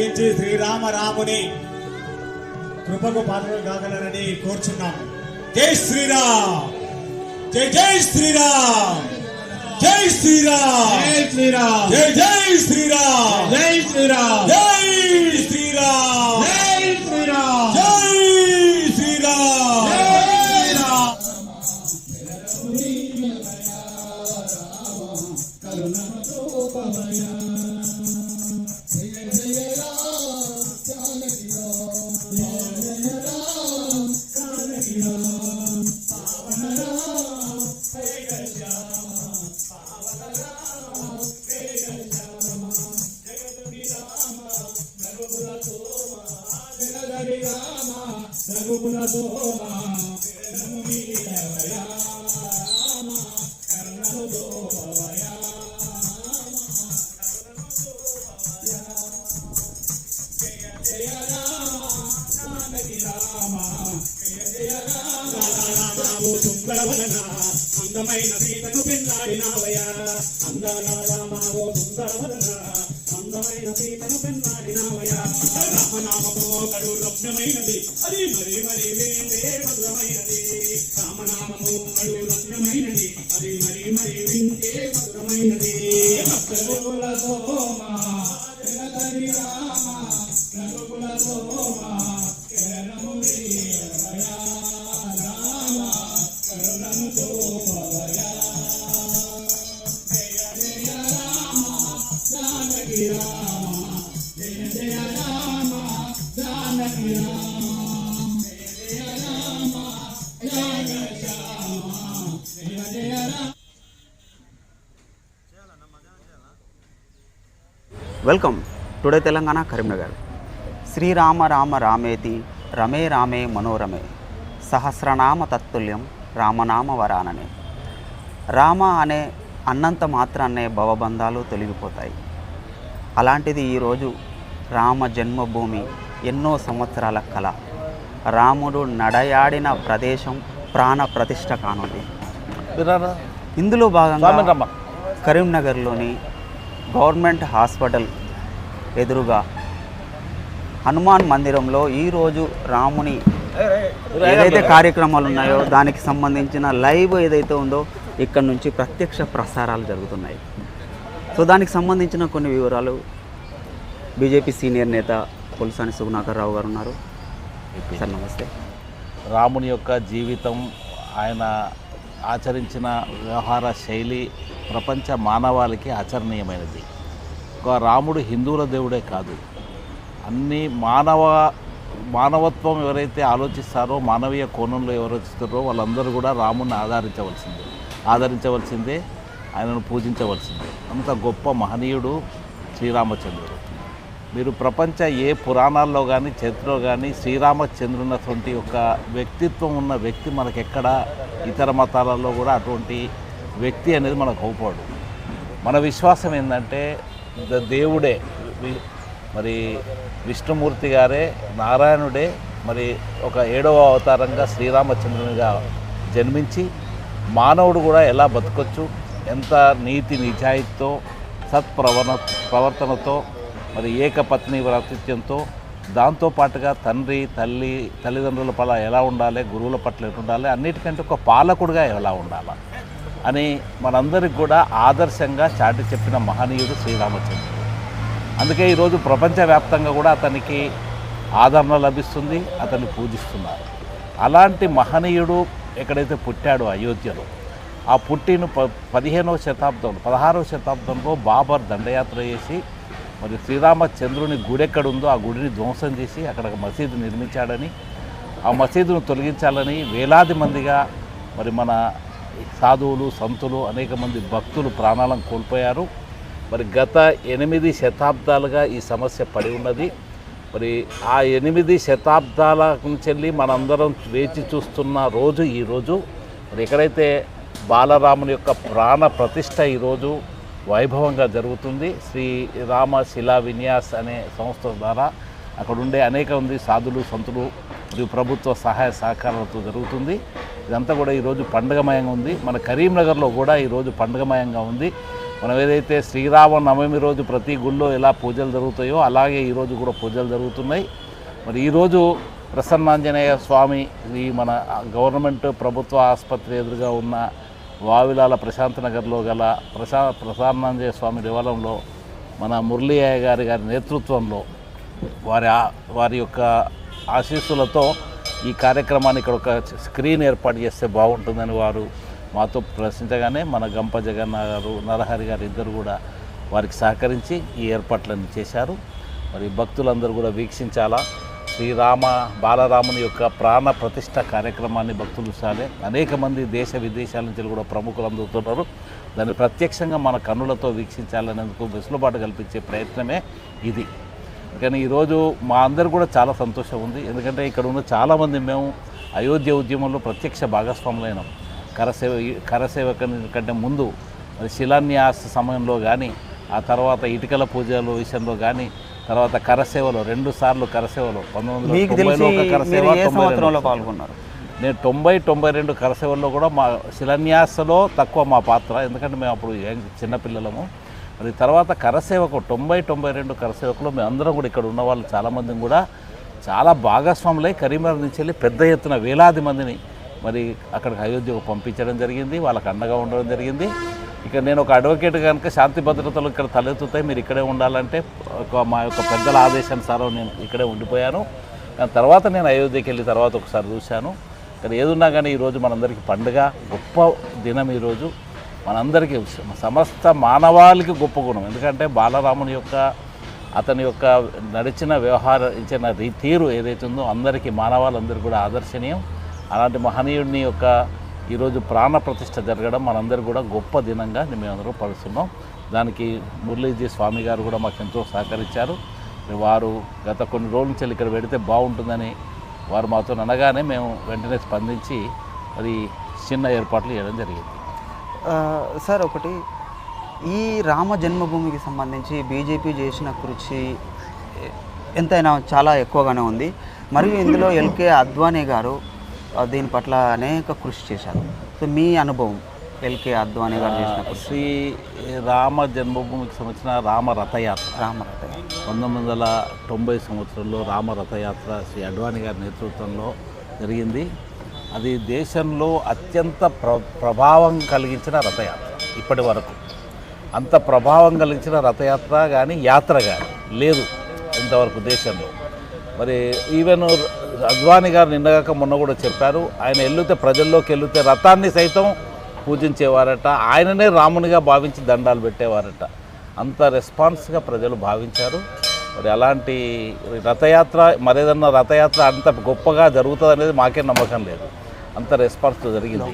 ఇచ్చి శ్రీరామ రాముని కృపకు పాత్రలు కాగలరని కోరుచున్నాము జై శ్రీరామ్! జై జై శ్రీరామ్! జై శ్రీరామ్! జై శ్రీరామ్! జై జై శ్రీరామ్! జై శ్రీరామ్! జై అందాల రామావో అందమైన సీతను పెన్నాడినావయ్యా రామనామము కడు రమ్యమైనది అది మరి మరి వింటే మధురమైనది రామనామము కడు రమ్యమైనది అది మరి మరి వింటే మధురమైనది భక్తుల సోమ రామ సోమ వెల్కమ్. టుడే తెలంగాణ కరీంనగర్. శ్రీరామ రామ రామేతి రమే రామే మనోరమే సహస్రనామ తత్తుల్యం రామనామ వరాననే. రామ అనే అన్నంత మాత్రాన్నే భవబంధాలు తొలగిపోతాయి. అలాంటిది ఈరోజు రామ జన్మభూమి ఎన్నో సంవత్సరాల కళ. రాముడు నడయాడిన ప్రదేశం ప్రాణ ప్రతిష్ట కానుంది. ఇందులో భాగంగా కరీంనగర్లోని గవర్నమెంట్ హాస్పిటల్ ఎదురుగా హనుమాన్ మందిరంలో ఈరోజు రాముని ఏదైతే కార్యక్రమాలు ఉన్నాయో దానికి సంబంధించిన లైవ్ ఏదైతే ఉందో ఇక్కడ నుంచి ప్రత్యక్ష ప్రసారాలు జరుగుతున్నాయి. సో దానికి సంబంధించిన కొన్ని వివరాలు బీజేపీ సీనియర్ నేత పులసాని సుగుణాకర్ రావు గారు ఉన్నారు. సార్ నమస్తే. రాముని యొక్క జీవితం ఆయన ఆచరించిన వ్యవహార శైలి ప్రపంచ మానవాళికి ఆచరణీయమైనది. ఒక రాముడు హిందువుల దేవుడే కాదు. అన్ని మానవ మానవత్వం ఎవరైతే ఆలోచిస్తారో మానవీయ కోణంలో ఎవరోచిస్తారో వాళ్ళందరూ కూడా రాముని ఆదరించవలసిందే. ఆదరించవలసిందే ఆయనను పూజించవలసిందే. అంత గొప్ప మహనీయుడు శ్రీరామచంద్రుడు. మీరు ప్రపంచ ఏ పురాణాల్లో కానీ చరిత్రలో కానీ శ్రీరామచంద్రునటువంటి ఒక వ్యక్తిత్వం ఉన్న వ్యక్తి మనకెక్కడ? ఇతర మతాలలో కూడా అటువంటి వ్యక్తి అనేది మనకు అవుపాడు మన విశ్వాసం ఏంటంటే ద- దేవుడే. మరి విష్ణుమూర్తి గారే నారాయణుడే మరి ఒక ఏడవ అవతారంగా శ్రీరామచంద్రునిగా జన్మించి మానవుడు కూడా ఎలా బతకొచ్చు ఎంత నీతి నిజాయితీతో సత్ప్రవణ ప్రవర్తనతో మరి ఏకపత్ని వ్రతిత్యంతో దాంతోపాటుగా తండ్రి తల్లి తల్లిదండ్రుల పట్ల ఎలా ఉండాలి గురువుల పట్ల ఎట్లా ఉండాలి అన్నిటికంటే ఒక పాలకుడిగా ఎలా ఉండాలి అని మనందరికి కూడా ఆదర్శంగా చాటి చెప్పిన మహనీయుడు శ్రీరామచంద్రుడు. అందుకే ఈరోజు ప్రపంచవ్యాప్తంగా కూడా అతనికి ఆదరణ లభిస్తుంది అతన్ని పూజిస్తున్నారు. అలాంటి మహనీయుడు ఎక్కడైతే పుట్టాడో అయోధ్యలో ఆ పుట్టిన ప పదిహేనవ శతాబ్దంలో పదహారవ శతాబ్దంలో బాబర్ దండయాత్ర చేసి మరి శ్రీరామచంద్రుని గుడి ఎక్కడ ఉందో ఆ గుడిని ధ్వంసం చేసి అక్కడ ఒక మసీదు నిర్మించాడని ఆ మసీదును తొలగించాలని వేలాది మందిగా మరి మన సాధువులు సంతులు అనేక మంది భక్తులు ప్రాణాలను కోల్పోయారు. మరి గత ఎనిమిది శతాబ్దాలుగా ఈ సమస్య పడి ఉన్నది. మరి ఆ ఎనిమిది శతాబ్దాల నుంచి వెళ్ళి మనందరం వేచి చూస్తున్న రోజు ఈరోజు మరి ఎక్కడైతే బాలరాముని యొక్క ప్రాణ ప్రతిష్ట ఈరోజు వైభవంగా జరుగుతుంది. శ్రీ రామ శిలా విన్యాస్ అనే సంస్థ ద్వారా అక్కడ ఉండే అనేక మంది సాధులు సంతులు మరియు ప్రభుత్వ సహాయ సహకారాలతో జరుగుతుంది. ఇదంతా కూడా ఈరోజు పండుగమయంగా ఉంది. మన కరీంనగర్లో కూడా ఈరోజు పండుగమయంగా ఉంది. మనం ఏదైతే శ్రీరామ నవమి రోజు ప్రతి గుళ్ళో ఎలా పూజలు జరుగుతాయో అలాగే ఈరోజు కూడా పూజలు జరుగుతున్నాయి. మరి ఈరోజు ప్రసన్నాంజనేయ స్వామి ఈ మన గవర్నమెంట్ ప్రభుత్వ ఆసుపత్రి ఎదురుగా ఉన్న వావిలాల ప్రశాంత్ నగర్లో గల ప్రశా ప్రసన్నాంజనేయ స్వామి దేవాలయంలో మన మురళీయ్య గారి గారి నేతృత్వంలో వారి ఆ- వారి యొక్క ఆశీస్సులతో ఈ కార్యక్రమాన్ని ఇక్కడ ఒక స్క్రీన్ ఏర్పాటు చేస్తే బాగుంటుందని వారు మాతో ప్రశ్నించగానే మన గంప జగన్న గారు నరహరి గారు ఇద్దరు కూడా వారికి సహకరించి ఈ ఏర్పాట్లన్నీ చేశారు. మరి భక్తులందరూ కూడా వీక్షించాలా? శ్రీరామ బాలరాముని యొక్క ప్రాణ ప్రతిష్ట కార్యక్రమాన్ని భక్తులు సారే. అనేక మంది దేశ విదేశాల నుంచి కూడా ప్రముఖులు అందుతున్నారు. దాన్ని ప్రత్యక్షంగా మన కన్నులతో వీక్షించాలనేందుకు వెసులుబాటు కల్పించే ప్రయత్నమే ఇది. కానీ ఈరోజు మా అందరు కూడా చాలా సంతోషం ఉంది. ఎందుకంటే ఇక్కడ ఉన్న చాలామంది మేము అయోధ్య ఉద్యమంలో ప్రత్యక్ష భాగస్వాములైనాం. కరసేవ కరసేవ కంటే ముందు శిలాన్యాస సమయంలో కానీ ఆ తర్వాత ఇటుకల పూజల విషయంలో కానీ తర్వాత కరసేవలో రెండు సార్లు కరసేవలో. పంతొమ్మిది. పాల్గొన్నారు? నేను తొంభై తొంభై రెండు కరసేవల్లో కూడా మా శిలాన్యాసలో తక్కువ మా పాత్ర. ఎందుకంటే మేము అప్పుడు చిన్నపిల్లలము. మరి తర్వాత కరసేవకు తొంభై తొంభై రెండు కరసేవకులు మేము అందరం కూడా ఇక్కడ ఉన్న వాళ్ళు చాలామందిని కూడా చాలా భాగస్వాములై కరీంనగర్ నుంచి వెళ్ళి పెద్ద ఎత్తున వేలాది మందిని మరి అక్కడికి అయోధ్యకు పంపించడం జరిగింది. వాళ్ళకి అండగా ఉండడం జరిగింది. ఇక నేను ఒక అడ్వకేట్ కనుక శాంతి భద్రతలు ఇక్కడ తలెత్తుతాయి. మీరు ఇక్కడే ఉండాలంటే ఒక మా యొక్క పెద్దల ఆదేశానుసారం నేను ఇక్కడే ఉండిపోయాను. దాని తర్వాత నేను అయోధ్యకి వెళ్ళి తర్వాత ఒకసారి చూశాను. కానీ ఏదున్నా కానీ ఈరోజు మనందరికీ పండుగ గొప్ప దినం ఈరోజు మనందరికీ సమస్త మానవాళికి గొప్ప గుణం. ఎందుకంటే బాలరాముని యొక్క అతని యొక్క నడిచిన వ్యవహరించిన రీ తీరు ఏదైతే ఉందో అందరికీ మానవాళ్ళందరికీ కూడా ఆదర్శనీయం. అలాంటి మహనీయుడిని యొక్క ఈరోజు ప్రాణప్రతిష్ఠ జరగడం మనందరూ కూడా గొప్ప దినంగా మేమందరూ పరుస్తున్నాం దానికి మురళీజీ స్వామి గారు కూడా మాకు ఎంతో సహకరించారు. వారు గత కొన్ని రోజుల నుంచి ఇక్కడ పెడితే బాగుంటుందని వారు మాతో అనగానే మేము వెంటనే స్పందించి అది చిన్న ఏర్పాట్లు చేయడం జరిగింది. సార్ ఒకటి ఈ రామ జన్మభూమికి సంబంధించి బీజేపీ చేసిన కృషి ఎంతైనా చాలా ఎక్కువగానే ఉంది. మరియు ఇందులో ఎల్కే అద్వానీ గారు దీని పట్ల అనేక కృషి చేశారు. సో మీ అనుభవం ఎల్కే అద్వానీ గారు శ్రీ రామ జన్మభూమికి సంబంధించిన రామ రథయాత్ర. రామరథ పంతొమ్మిది వందల తొంభై సంవత్సరంలో రామ రథయాత్ర శ్రీ అడ్వాణి గారి నేతృత్వంలో జరిగింది. అది దేశంలో అత్యంత ప్ర ప్రభావం కలిగించిన రథయాత్ర ఇప్పటి వరకు. అంత ప్రభావం కలిగించిన రథయాత్ర కానీ యాత్ర కానీ లేదు ఇంతవరకు దేశంలో. మరి ఈవెన్ అద్వాని గారు నిన్నగాక మొన్న కూడా చెప్పారు ఆయన వెళ్తే ప్రజల్లోకి వెళ్తే రథాన్ని సైతం పూజించేవారట ఆయననే రామునిగా భావించి దండాలు పెట్టేవారట. అంత రెస్పాన్స్గా ప్రజలు భావించారు. మరి అలాంటి రథయాత్ర మరేదన్నా రథయాత్ర అంత గొప్పగా జరుగుతుంది అనేది మాకే నమ్మకం లేదు. అంత రెస్పాన్స్తో జరిగింది.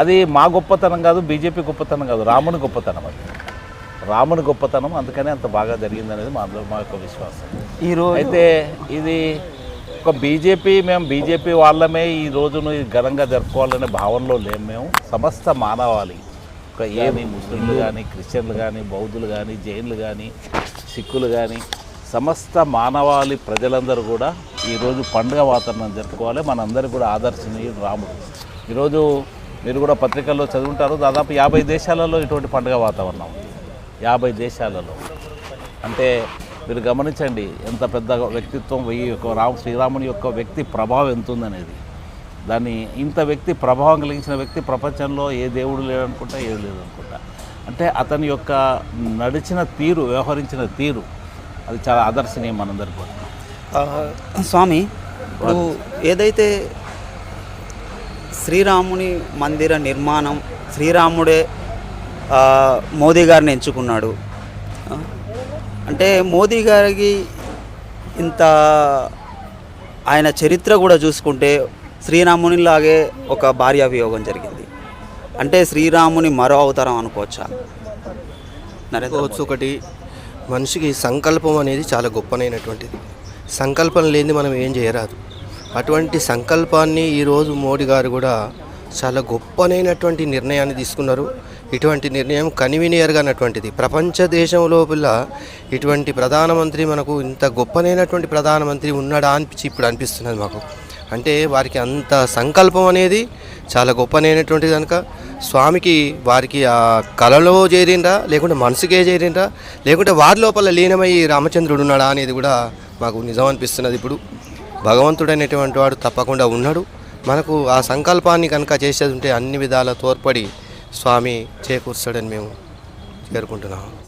అది మా గొప్పతనం కాదు బీజేపీ గొప్పతనం కాదు రాముని గొప్పతనం అది. రాముని గొప్పతనం అందుకనే అంత బాగా జరిగింది అనేది మా అందరూ మా యొక్క విశ్వాసం. ఈరోజు అయితే ఇది ఒక బీజేపీ మేము బీజేపీ వాళ్ళమే ఈ రోజును ఘనంగా జరుపుకోవాలనే భావనలో లేము మేము సమస్త మానవాళి. ఒక ఏమి ముస్లింలు కానీ క్రిస్టియన్లు కానీ బౌద్ధులు కానీ జైన్లు కానీ సిక్కులు కానీ సమస్త మానవాళి ప్రజలందరూ కూడా ఈరోజు పండుగ వాతావరణం జరుపుకోవాలి. మనందరికీ కూడా ఆదర్శనీయుడు రాముడు. ఈరోజు మీరు కూడా పత్రికల్లో చదువుంటారు. దాదాపు యాభై దేశాలలో ఇటువంటి పండుగ వాతావరణం. ఉంది యాభై దేశాలలో. అంటే మీరు గమనించండి ఎంత పెద్ద వ్యక్తిత్వం ఈ యొక్క రాము శ్రీరాముని యొక్క వ్యక్తి ప్రభావం ఎంత ఉందనేది. దాన్ని ఇంత వ్యక్తి ప్రభావం కలిగించిన వ్యక్తి ప్రపంచంలో ఏ దేవుడు లేడనుకుంటా ఏది లేదనుకుంటా. అంటే అతని యొక్క నడిచిన తీరు వ్యవహరించిన తీరు అది చాలా ఆదర్శనీయం కూడా. ఆ, స్వామి ఇప్పుడు ఏదైతే శ్రీరాముని మందిర నిర్మాణం శ్రీరాముడే మోదీ గారిని ఎంచుకున్నాడు అంటే మోదీ గారికి ఇంత ఆయన చరిత్ర కూడా చూసుకుంటే శ్రీరామునిలాగే ఒక భార్య వియోగం జరిగింది. అంటే శ్రీరాముని మరో అవతారం అనుకోవచ్చా? నరేంద్ర ఒకటి. మనిషికి సంకల్పం అనేది చాలా గొప్పనైనటువంటిది. సంకల్పం లేనిది మనం ఏం చేయరాదు. అటువంటి సంకల్పాన్ని ఈరోజు మోడీ గారు కూడా చాలా గొప్పనైనటువంటి నిర్ణయాన్ని తీసుకున్నారు. ఇటువంటి నిర్ణయం కన్వీనియర్గానటువంటిది ప్రపంచ దేశం లోపల ఇటువంటి ప్రధానమంత్రి మనకు ఇంత గొప్పనైనటువంటి ప్రధానమంత్రి ఉన్నాడా అనిపించి ఇప్పుడు అనిపిస్తున్నది మాకు. అంటే వారికి అంత సంకల్పం అనేది చాలా గొప్పనైనటువంటిది కనుక స్వామికి వారికి ఆ కళలో చేరిండ్రా లేకుంటే మనసుకే చేరిండా లేకుంటే వారి లోపల లీనమై రామచంద్రుడు ఉన్నాడా అనేది కూడా మాకు నిజం అనిపిస్తున్నది ఇప్పుడు. భగవంతుడైనటువంటి వాడు తప్పకుండా ఉన్నాడు. మనకు ఆ సంకల్పాన్ని కనుక చేసేది ఉంటే అన్ని విధాల తోడ్పడి స్వామి చేకూర్చాడని మేము చేరుకుంటున్నాము